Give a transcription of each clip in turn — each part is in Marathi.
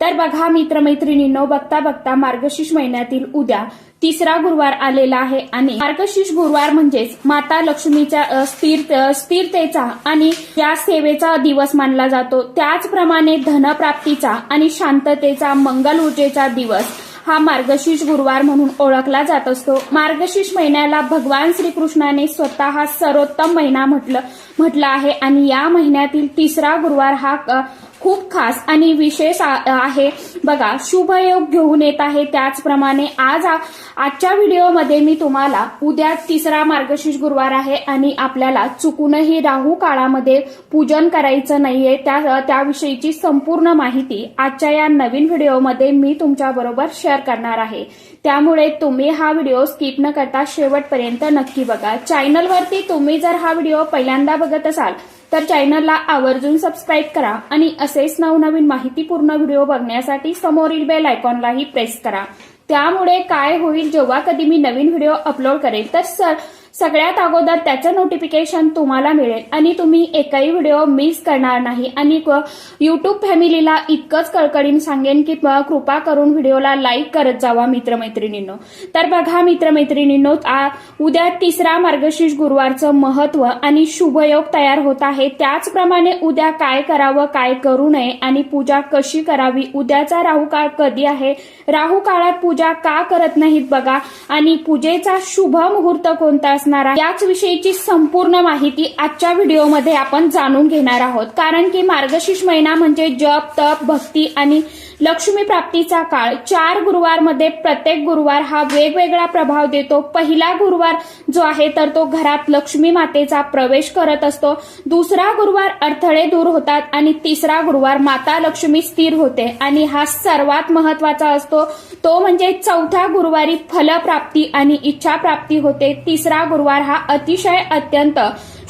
तर बघा मित्रमैत्रिणींनो बघता बघता मार्गशीर्ष महिन्यातील उद्या तिसरा गुरुवार आलेला आहे आणि मार्गशीर्ष गुरुवार म्हणजेच माता लक्ष्मीच्या स्थिर स्थिरतेचा आणि या सेवेचा दिवस मानला जातो. त्याचप्रमाणे धनप्राप्तीचा आणि शांततेचा मंगल ऊर्जेचा दिवस हा मार्गशीर्ष गुरुवार म्हणून ओळखला जात असतो. मार्गशीर्ष महिन्याला भगवान श्रीकृष्णाने स्वतः सर्वोत्तम महिना म्हटलं म्हटलं आहे आणि या महिन्यातील तिसरा गुरुवार हा खूप खास आणि विशेष आहे. बघा शुभयोग घेऊन येत आहे. त्याचप्रमाणे आज आजच्या व्हिडिओमध्ये मी तुम्हाला उद्या तिसरा मार्गशीर्ष गुरुवार आहे आणि आपल्याला चुकूनही राहू काळामध्ये पूजन करायचं नाहीये. त्या त्याविषयीची संपूर्ण माहिती आजच्या या नवीन व्हिडिओमध्ये मी तुमच्याबरोबर शेअर करणार आहे. त्यामुळे तुम्ही हा व्हिडिओ स्किप न करता शेवटपर्यंत नक्की बघा. चॅनलवरती तुम्ही जर हा व्हिडिओ पहिल्यांदा बघत असाल तर चॅनलला आवर्जून सबस्क्राईब करा आणि असेच नवनवीन माहितीपूर्ण व्हिडिओ बघण्यासाठी समोरील बेल आयकॉनलाही प्रेस करा. त्यामुळे काय होईल जेव्हा कधी मी नवीन व्हिडिओ अपलोड करेल तर सर सगळ्यात अगोदर त्याचं नोटिफिकेशन तुम्हाला मिळेल. आणि तुम्ही एकही व्हिडिओ मिस करणार नाही. आणि युट्यूब फॅमिलीला इतकंच कळकळीन सांगेन की कृपा करून व्हिडिओला लाईक करत जावा मित्रमैत्रिणींनो. तर बघा मित्रमैत्रिणींनो उद्या तिसरा मार्गशीर्ष गुरुवारचं महत्त्व आणि शुभयोग तयार होत आहे. त्याचप्रमाणे उद्या काय करावं काय करू नये आणि पूजा कशी करावी उद्याचा राहू काळ कधी आहे? राहू काळात पूजा का करत नाहीत बघा. आणि पूजेचा शुभ मुहूर्त कोणता असणार आहे. याच विषयीची संपूर्ण माहिती आजच्या व्हिडिओमध्ये आपण जाणून घेणार आहोत. कारण की मार्गशीर्ष महिना म्हणजे जप तप भक्ती आणि लक्ष्मी प्राप्तीचा काळ. चार गुरुवारमध्ये प्रत्येक गुरुवार हा वेगवेगळा प्रभाव देतो. पहिला गुरुवार जो आहे तर तो घरात लक्ष्मी मातेचा प्रवेश करत असतो. दुसरा गुरुवार अडथळे दूर होतात आणि तिसरा गुरुवार माता लक्ष्मी स्थिर होते. आणि हा सर्वात महत्त्वाचा असतो. तो म्हणजे चौथ्या गुरुवारी फलप्राप्ती आणि इच्छा प्राप्ती होते. तिसरा गुरुवार हा अतिशय अत्यंत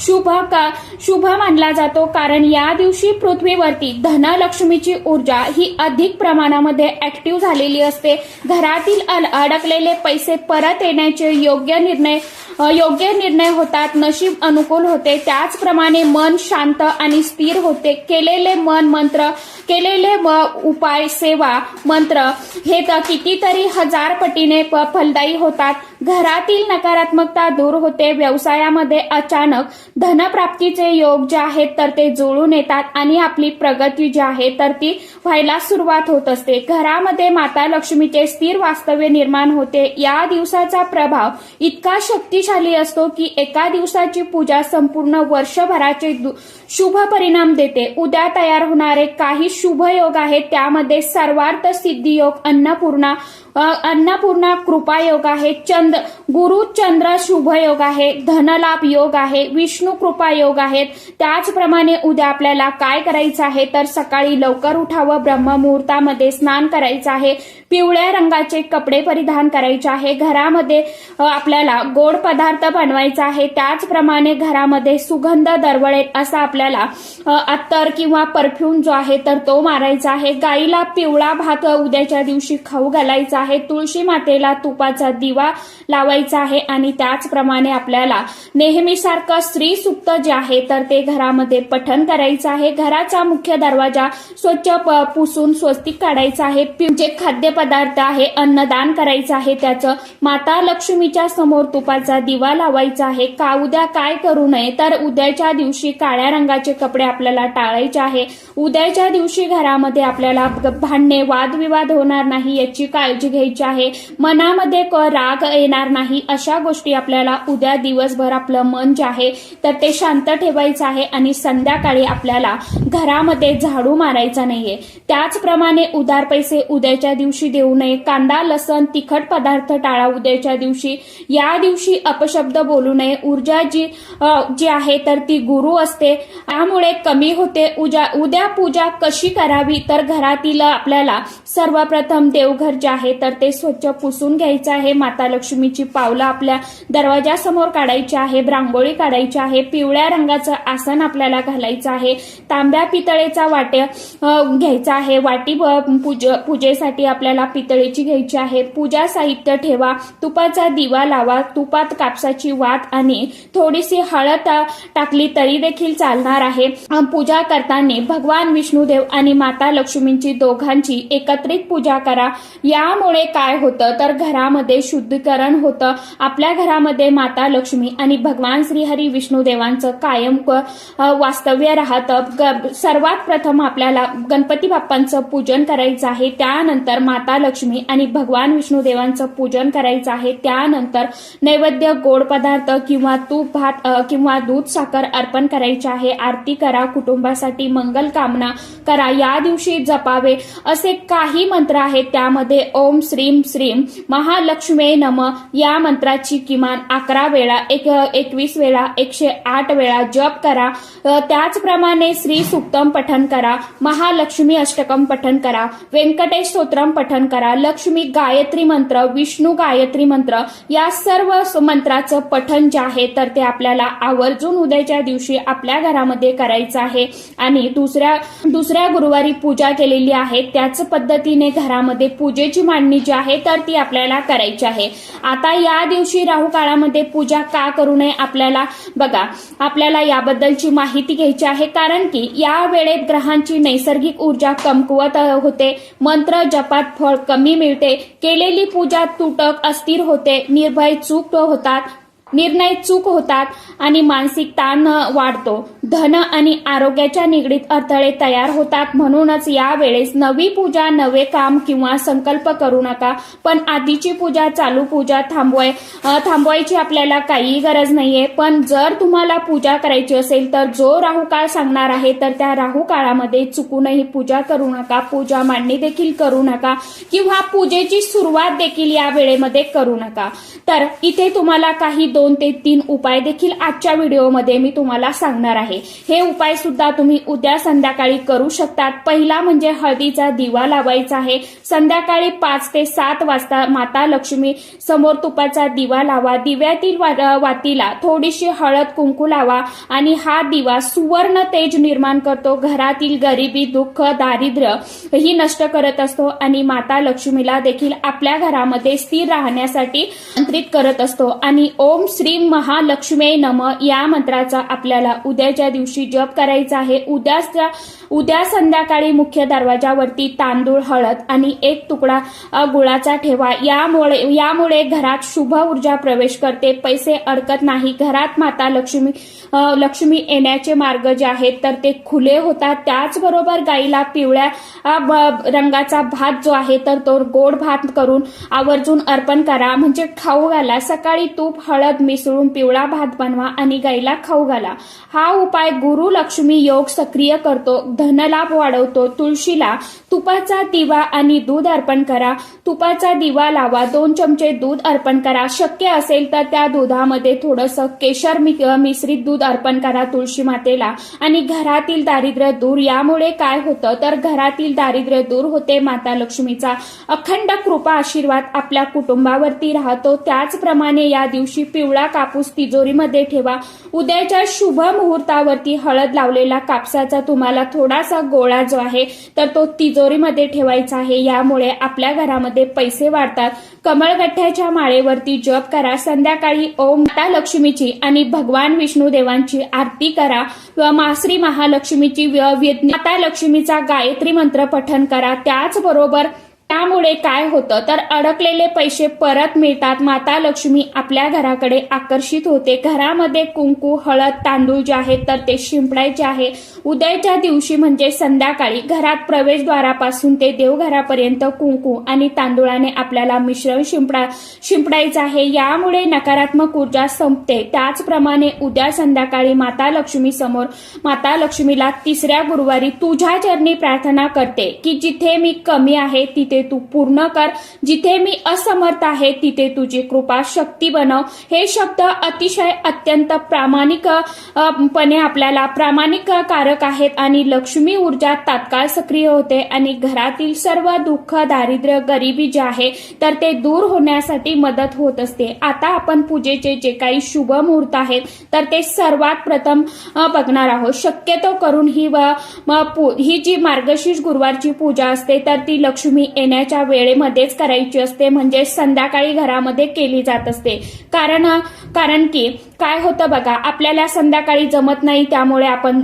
शुभ का शुभ मानला जातो. कारण या दिवशी पृथ्वीवरती धनलक्ष्मीची ऊर्जा ही अधिक प्रमाणामध्ये ऍक्टिव्ह झालेली असते. घरातील अल- अडकलेले पैसे परत येण्याचे योग्य निर्णय योग्य निर्णय होतात नशीब अनुकूल होते. त्याचप्रमाणे मन शांत आणि स्थिर होते. केलेले मन मंत्र केलेले व- उपाय सेवा मंत्र हे तर कितीतरी हजार पटीने प- फलदायी होतात. घरातील नकारात्मकता दूर होते. व्यवसायामध्ये अचानक धनप्राप्तीचे योग जे आहेत तर ते जुळून येतात आणि आपली प्रगती जी आहे तर ती व्हायला सुरुवात होत असते. घरामध्ये माता लक्ष्मीचे स्थिर वास्तव्य निर्माण होते. या दिवसाचा प्रभाव इतका शक्तिशाली असतो की एका दिवसाची पूजा संपूर्ण वर्षभराचे दु- शुभ परिणाम देते. उद्या तयार होणारे काही शुभ योग आहेत त्यामध्ये सर्वार्थ सिद्धी योग अन्नपूर्णा अन्नपूर्णा कृपा योग आहे चंद गुरु चंद्र शुभ योग आहे धनलाभ योग आहे विष्णू कृपा योग आहेत. त्याचप्रमाणे उद्या आपल्याला काय करायचं आहे? तर सकाळी लवकर उठावं ब्रह्ममुहूर्तामध्ये स्नान करायचं आहे. पिवळ्या रंगाचे कपडे परिधान करायचे आहे. घरामध्ये आपल्याला गोड पदार्थ बनवायचा आहे. त्याचप्रमाणे घरामध्ये सुगंध दरवळेल असा आपल्याला अत्तर किंवा परफ्यूम जो आहे तर तो मारायचा आहे. गाईला पिवळा भात उद्याच्या दिवशी खाऊ घालायचा आहे. तुळशी मातेला तुपाचा दिवा लावायचा आहे आणि त्याचप्रमाणे आपल्याला नेहमीसारखं स्त्री सुक्त जे आहे तर ते घरामध्ये पठण करायचं आहे. घराचा मुख्य दरवाजा स्वच्छ प- पुसून स्वस्तिक काढायचा आहे. जे खाद्य पदार्थ आहे अन्नदान करायचं आहे त्याचं माता लक्ष्मीच्या समोर तुपाचा दिवा लावायचा आहे. का उद्या काय करू नये? तर उद्याच्या दिवशी काळ्या रंगाचे कपडे आपल्याला टाळायचे आहे. उद्याच्या दिवशी घरामध्ये आपल्याला भांडणे वादविवाद होणार नाही याची काळजी घ्यायची आहे. मनामध्ये क राग येणार नाही अशा गोष्टी आपल्याला उद्या दिवसभर आपलं मन जे आहे तर ते शांत ठेवायचं आहे आणि संध्याकाळी आपल्याला घरामध्ये झाडू मारायचा नाहीये. त्याचप्रमाणे उधार पैसे उद्याच्या दिवशी देऊ नये. कांदा लसण तिखट पदार्थ टाळा उद्याच्या दिवशी. या दिवशी अपशब्द बोलू नये. ऊर्जा जी जी आहे तर ती गुरु असते. त्यामुळे कमी होते. उद्या उद्या पूजा कशी करावी? तर घरातील आपल्याला सर्वप्रथम देवघर जे आहे तर ते स्वच्छ पुसून घ्यायचं आहे. माता लक्ष्मीची पावलं आपल्या दरवाजासमोर काढायची आहे. रांगोळी काढायची आहे. पिवळ्या रंगाचं आसन आपल्याला घालायचं आहे. तांब्या पितळेचा वाट्या घ्यायचा आहे. वाटी पूज पूजेसाठी आपल्याला पितळेची घ्यायची आहे. पूजा साहित्य ठेवा. तुपाचा दिवा लावा. तुपात कापसाची वात आणि थोडीशी हळद टाकली तरी देखील चालणार आहे. पूजा करताना भगवान विष्णुदेव आणि माता लक्ष्मींची दोघांची एकत्रित पूजा करा. यामुळे काय होतं? तर घरामध्ये शुद्धीकरण होतं. आपल्या घरामध्ये माता लक्ष्मी आणि भगवान श्रीहरी विष्णुदेवांचं कायम वास्तव्य राहतं. ग- सर्वात प्रथम आपल्याला गणपती बाप्पांचं पूजन करायचं आहे. त्यानंतर माता लक्ष्मी आणि भगवान विष्णुदेवांचं पूजन करायचं आहे. त्यानंतर नैवेद्य गोड पदार्थ किंवा तूप भात किंवा दूध साखर अर्पण करायचे आहे. आरती करा कुटुंबासाठी मंगल कामना करा. या दिवशी जपावे असे काही मंत्र आहेत. त्यामध्ये ओम श्रीम श्रीम महालक्ष्मी नम या मंत्राची किमान अकरा वेळा एक एकवीस वेळा एकशे आठ वेळा जप करा. त्याचप्रमाणे श्री सुक्तम पठन करा. महालक्ष्मी अष्टकम पठन करा. व्यंकटेश स्तोत्रम पठन करा. लक्ष्मी गायत्री मंत्र विष्णू गायत्री मंत्र या सर्व मंत्राचं पठन जे आहे तर ते आपल्याला आवर्जून उद्याच्या दिवशी आपल्या घरामध्ये करायचं आहे. आणि दुसऱ्या दुसऱ्या गुरुवारी पूजा केलेली आहे त्याच पद्धतीने घरामध्ये पूजेची मांडणी जी आहे तर ती आपल्याला करायची आहे. आता या दिवशी राहू काळामध्ये पूजा का करू नये आपल्याला बघा आपल्याला याबद्दलची माहिती घ्यायची आहे कारण की या वेळेत ग्रहांची नैसर्गिक ऊर्जा कमकुवत होते. मंत्र जपात फळ कमी मिळते. केलेली पूजा तुटक अस्थिर होते. निर्भय चूक होतात. निर्णय चूक होतात आणि मानसिक ताण वाढतो. धन आणि आरोग्याच्या निगडीत अडथळे तयार होतात म्हणूनच या वेळेस नवी पूजा नवे काम किंवा संकल्प करू नका. पण आधीची पूजा चालू पूजा थांबवाय थांबवायची आपल्याला काही गरज नाहीये. पण जर तुम्हाला पूजा करायची असेल तर जो राहू काळ सांगणार आहे तर त्या राहू काळामध्ये चुकूनही पूजा करू नका. पूजा मांडणी देखील करू नका किंवा पूजेची सुरुवात देखील या वेळेमध्ये करू नका. तर इथे तुम्हाला काही दोन ते तीन उपाय देखील आजच्या व्हिडिओमध्ये मी तुम्हाला सांगणार आहे. हे उपाय सुद्धा तुम्ही उद्या संध्याकाळी करू शकतात. पहिला म्हणजे हळदीचा दिवा लावायचा आहे. संध्याकाळी पाच ते सात वाजता माता लक्ष्मी समोर तुपाचा दिवा लावा. दिव्यातील वातीला थोडीशी हळद कुंकू लावा आणि हा दिवा सुवर्ण तेज निर्माण करतो. घरातील गरिबी दुःख दारिद्र्य ही नष्ट करत असतो आणि माता लक्ष्मीला देखील आपल्या घरामध्ये स्थिर राहण्यासाठी नियंत्रित करत असतो. आणि ओम श्री महालक्ष्मी नम या मंत्राचा आपल्याला उद्याच्या दिवशी जप करायचा आहे. उद्याच्या उद्या संध्याकाळी मुख्य दरवाजावरती तांदूळ हळद आणि एक तुकडा गुळाचा ठेवा. यामुळे यामुळे घरात शुभ ऊर्जा प्रवेश करते. पैसे अडकत नाही. घरात माता लक्ष्मी लक्ष्मी येण्याचे मार्ग जे आहेत तर ते खुले होतात. त्याचबरोबर गाईला पिवळ्या ब- रंगाचा भात जो आहे तर तो गोड भात करून आवर्जून अर्पण करा. म्हणजे खाऊ घाला. सकाळी तूप हळद मिसळून पिवळा भात बनवा आणि गाईला खाऊ घाला. हा उपाय गुरु लक्ष्मी योग सक्रिय करतो. धनलाभ वाढवतो. तुळशीला तुपाचा दिवा आणि दूध अर्पण करा. तुपाचा दिवा लावा. दोन चमचे दूध अर्पण करा. शक्य असेल तर त्या दुधामध्ये थोडंसं केशर मिश्रित दूध अर्पण करा तुळशी मातेला. आणि घरातील दारिद्र्य दूर. यामुळे काय होतं? तर घरातील दारिद्र्य दूर होते माता लक्ष्मीचा अखंड कृपा आशीर्वाद आपल्या कुटुंबावरती राहतो. त्याचप्रमाणे या दिवशी पिवळा कापूस तिजोरीमध्ये ठेवा. उद्याच्या शुभ मुहूर्तावरती हळद लावलेला कापसाचा तुम्हाला थोडासा गोळा जो आहे तर तो तिजोरीमध्ये ठेवायचा आहे. यामुळे आपल्या घरामध्ये पैसे वाढतात. कमळगठ्ठ्याच्या माळेवरती जप करा. संध्याकाळी ओम माता लक्ष्मीची आणि भगवान विष्णू देवांची आरती करा. व मासरी महालक्ष्मीची माता लक्ष्मीचा गायत्री मंत्र पठन करा. त्याचबरोबर त्यामुळे काय होतं? तर अडकलेले पैसे परत मिळतात. माता लक्ष्मी आपल्या घराकडे आकर्षित होते. घरामध्ये कुंकू हळद तांदूळ जे आहेत तर ते शिंपडायचे आहे. उद्याच्या दिवशी म्हणजे संध्याकाळी घरात प्रवेशद्वारापासून ते देवघरापर्यंत कुंकू आणि तांदूळाने आपल्याला मिश्रण शिंपडा शिंपडायचं आहे. यामुळे नकारात्मक ऊर्जा संपते. त्याचप्रमाणे उद्या संध्याकाळी माता लक्ष्मी समोर माता लक्ष्मीला तिसऱ्या गुरुवारी तुझ्या चरणी प्रार्थना करते की जिथे मी कमी आहे तिथे ते तू पूर्ण कर. जिथे मी असमर्थ आहे तिथे तुझी कृपा शक्ती बनव. हे शब्द अतिशय अत्यंत प्रामाणिक पणे आपल्याला प्रामाणिक कारक आहेत आणि लक्ष्मी ऊर्जा तात्काळ सक्रिय होते आणि घरातील सर्व दुःख दारिद्र्य गरिबी जे आहे तर ते दूर होण्यासाठी मदत होत असते. आता आपण पूजेचे जे काही शुभ मुहूर्त आहेत तर ते सर्वात प्रथम बघणार आहोत. शक्यतो करून ही व- ही जी मार्गशीर्ष गुरुवारची पूजा असते तर ती लक्ष्मी येण्याच्या वेळेमध्येच करायची असते. म्हणजे संध्याकाळी घरामध्ये केली जात असते. कारण कारण की काय होतं बघा आपल्याला संध्याकाळी जमत नाही त्यामुळे आपण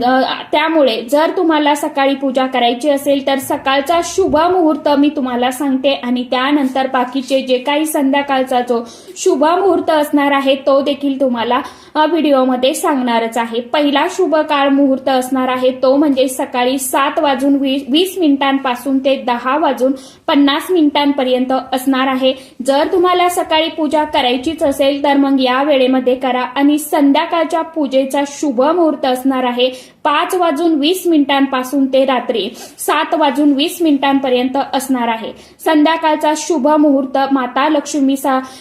त्यामुळे जर तुम्हाला सकाळी पूजा करायची असेल तर सकाळचा शुभ मुहूर्त मी तुम्हाला सांगते आणि त्यानंतर बाकीचे जे काही संध्याकाळचा जो शुभ मुहूर्त असणार आहे तो देखील तुम्हाला व्हिडिओमध्ये सांगणारच आहे. पहिला शुभ काळ मुहूर्त असणार आहे तो म्हणजे सकाळी सात वाजून वीस मिनिटांपासून ते दहा वाजून पन्नास मिनिटांपर्यंत असणार आहे. जर तुम्हाला सकाळी पूजा करायचीच असेल तर मग या वेळेमध्ये करा. आणि संध्याकाळच्या पूजेचा शुभ मुहूर्त असणार आहे. पाच वाजून वीस मिनिटांपासून ते रात्री सात वाजून वीस मिनिटांपर्यंत असणार आहे. संध्याकाळचा शुभ मुहूर्त माता लक्ष्मी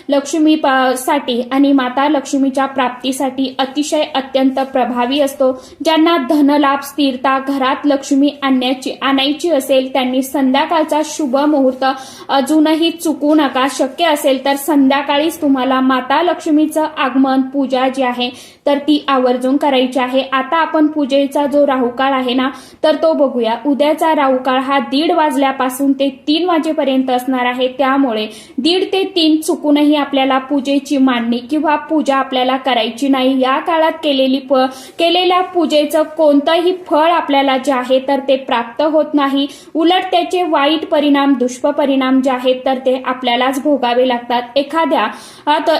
लक्ष्मी साठी आणि माता लक्ष्मीच्या प्राप्तीसाठी अतिशय अत्यंत प्रभावी असतो. ज्यांना धनलाभ स्थिरता घरात लक्ष्मी आणण्याची आणायची असेल त्यांनी संध्याकाळचा शुभ मुहूर्त अजूनही चुकू नका. शक्य असेल तर संध्याकाळीच तुम्हाला माता लक्ष्मीचं आगमन पूजा जी आहे तर ती आवर्जून करायची आहे. आता आपण पूजेचा जो राहुकाळ आहे ना तर तो बघूया. उद्याचा राहुकाळ हा दीड वाजल्यापासून ते तीन वाजेपर्यंत असणार आहे. त्यामुळे दीड ते तीन चुकूनही आपल्याला पूजेची मांडणी किंवा पूजा आपल्याला करायची नाही. या काळात केलेली प- केलेल्या पूजेचं कोणतंही फळ आपल्याला जे आहे तर ते प्राप्त होत नाही. उलट त्याचे वाईट परिणाम दुष्परिणाम जे आहेत तर ते आपल्यालाच भोगावे लागतात. एखाद्या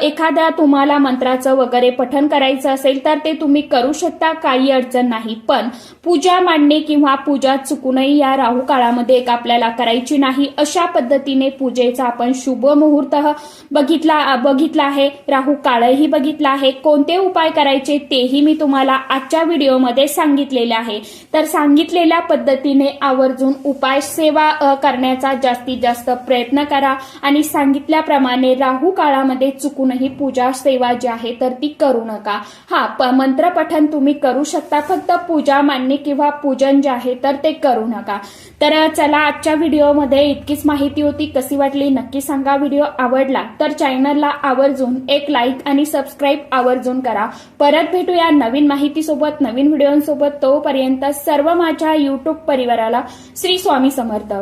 एखाद्या तुम्हाला मंत्राचं वगैरे पठण करायचं असेल तर ते तुम्ही करू शकता. काही अडचण नाही. पण पूजा मांडणे किंवा पूजा चुकूनही या राहू काळामध्ये एक आपल्याला करायची नाही अशा पद्धतीने पूजेचा आपण शुभ मुहूर्त बघितला बघितला आहे राहू काळही बघितला आहे. कोणते उपाय करायचे तेही मी तुम्हाला आजच्या व्हिडिओमध्ये सांगितलेले आहे. तर सांगितलेल्या पद्धतीने आवर्जून उपाय सेवा करण्याचा जास्तीत जास्त प्रयत्न करा आणि सांगितल्याप्रमाणे राहू काळामध्ये चुकूनही पूजा सेवा जी आहे तर ती करू नका. हा प- मंत्रपठन तुम्ही करू शकता. फक्त पूजा मांडणी किंवा पूजन जे आहे तर ते करू नका. तर चला आजच्या व्हिडिओमध्ये इतकीच माहिती होती. कशी वाटली नक्की सांगा. व्हिडिओ आवडला तर चॅनलला आवर्जून एक लाईक आणि सबस्क्राईब आवर्जून करा. परत भेटूया नवीन माहितीसोबत नवीन व्हिडिओसोबत. तोपर्यंत सर्व माझ्या युट्यूब परिवाराला श्री स्वामी समर्थ.